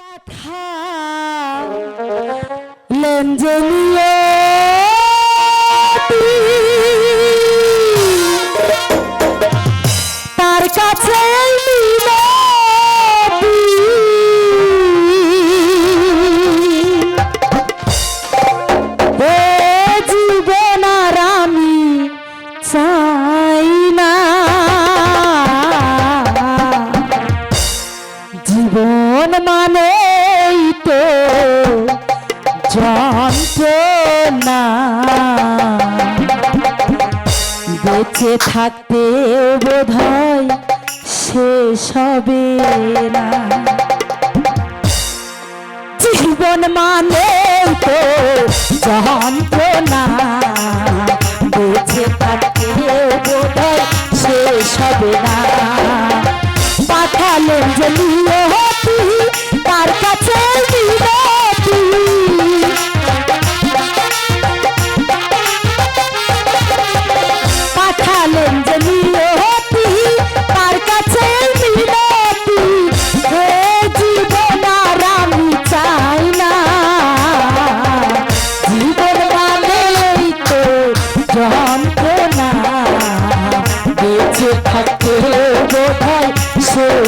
পাঠা লেঞ্জেলিয়ে বেঁচে থাকতে বোধ হয় শেষ হবে না জীবন মানে তো যন্ত্রণা, বেঁচে থাকতে বোধ হয় শেষ হবে না পাঠালেন যে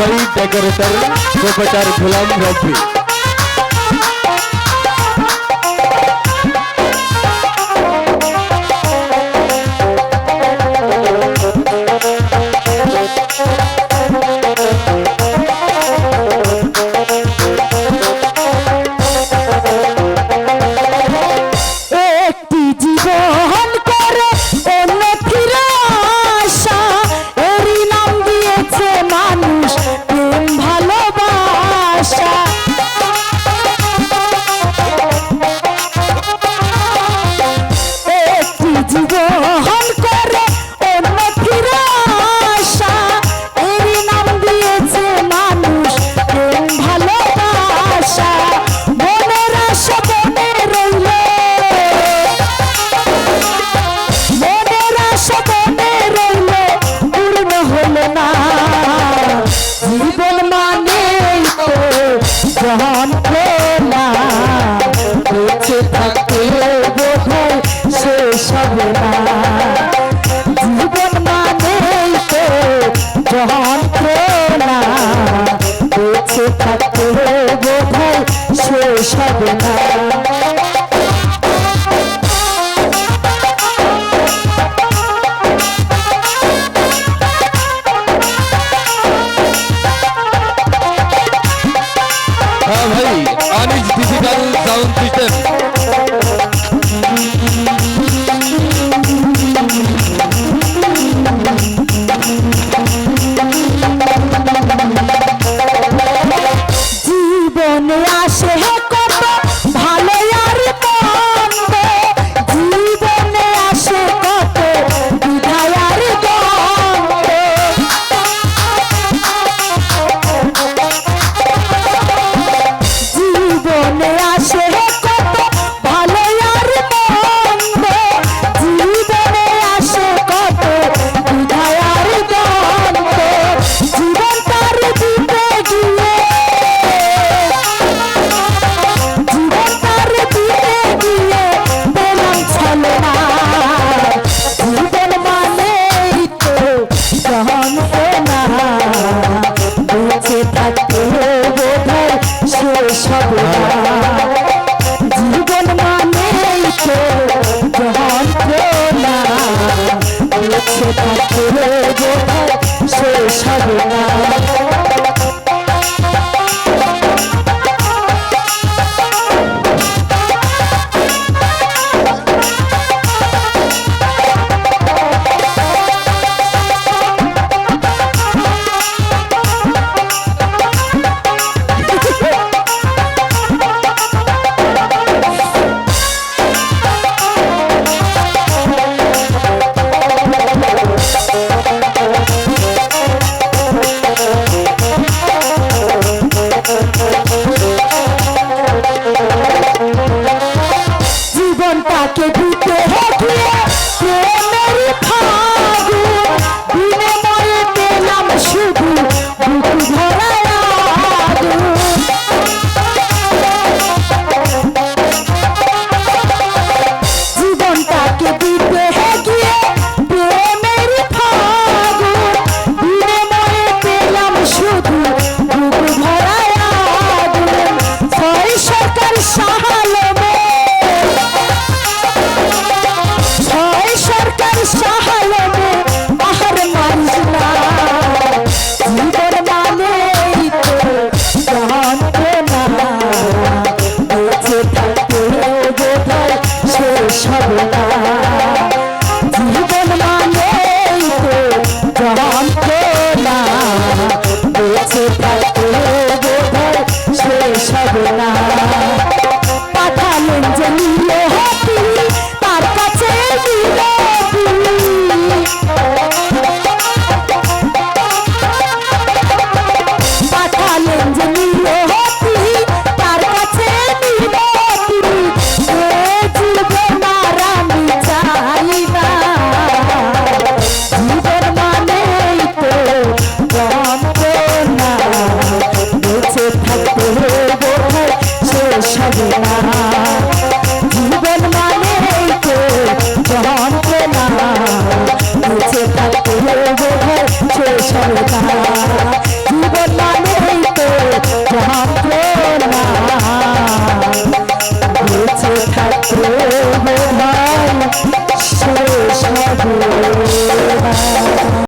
सही डकर सर सुपचार गुलाम रफी যন্ত্রণা বেঁচে থাকতে বোধহয় শেষ হবে না। জীবন মানে তো যন্ত্রণা বেঁচে থাকতে বোধহয় শেষ হবে না। সবে জীবন মানে তো যখন না সে সবে না।